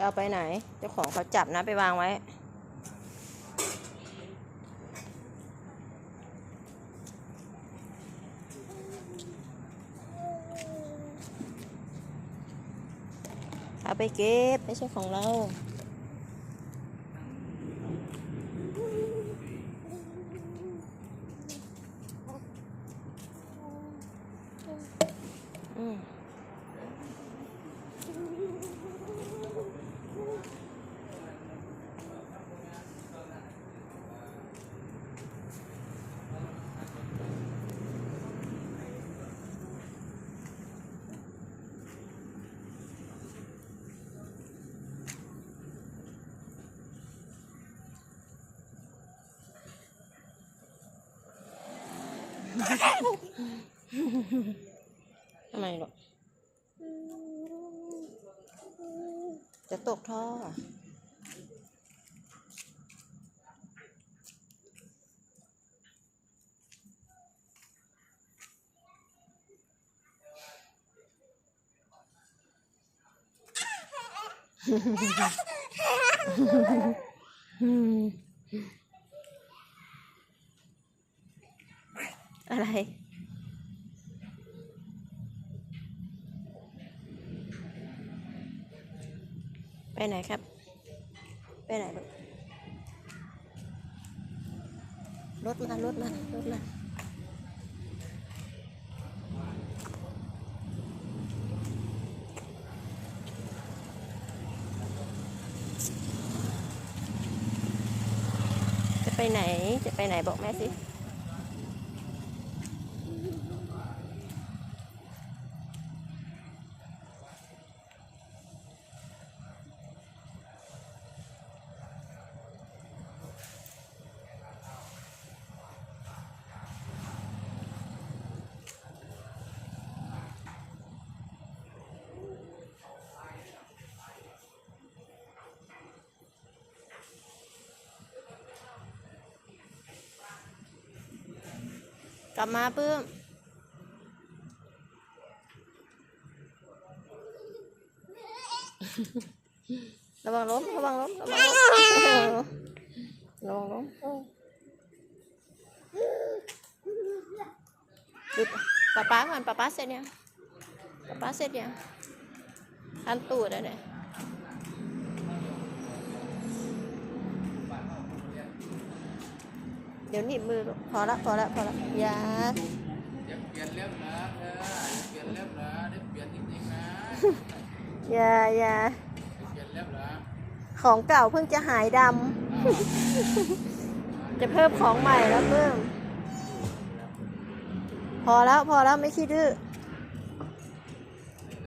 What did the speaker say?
จะเอาไปไหน เจ้าของเขาจับนะไปวางไว้ เอาไปเก็บ ไม่ใช่ของเราอืม ทำไมหรอกจะตกท่อ อะไร ไปไหนครับ ไปไหนลูกรถมารถมารถมาจะไปไหน จะไปไหนบอกแม่สิ กลับมาปื้ม ระวังล้ม ระวังล้ม ระวังล้ม ระวังล้มดูป้าป้าก่อนป้าป้าเสร็จยังป้าป้าเสร็จยังคันตูดอะเนี่ย เดี๋ยวนี่มือพอละพอละพอละยาอย่าเปลี่ยนเล่มนะเธออย่าเปลี่ยนเล่มนะได้เปลี่ยนจริงๆนะอย่าอย่าเปลี่ยนเล่มนะของเก่าเพิ่งจะหายดำจะเพิ่มของใหม่แล้วเพิ่มพอแล้วพอแล้วไม่ขี้ดื้อ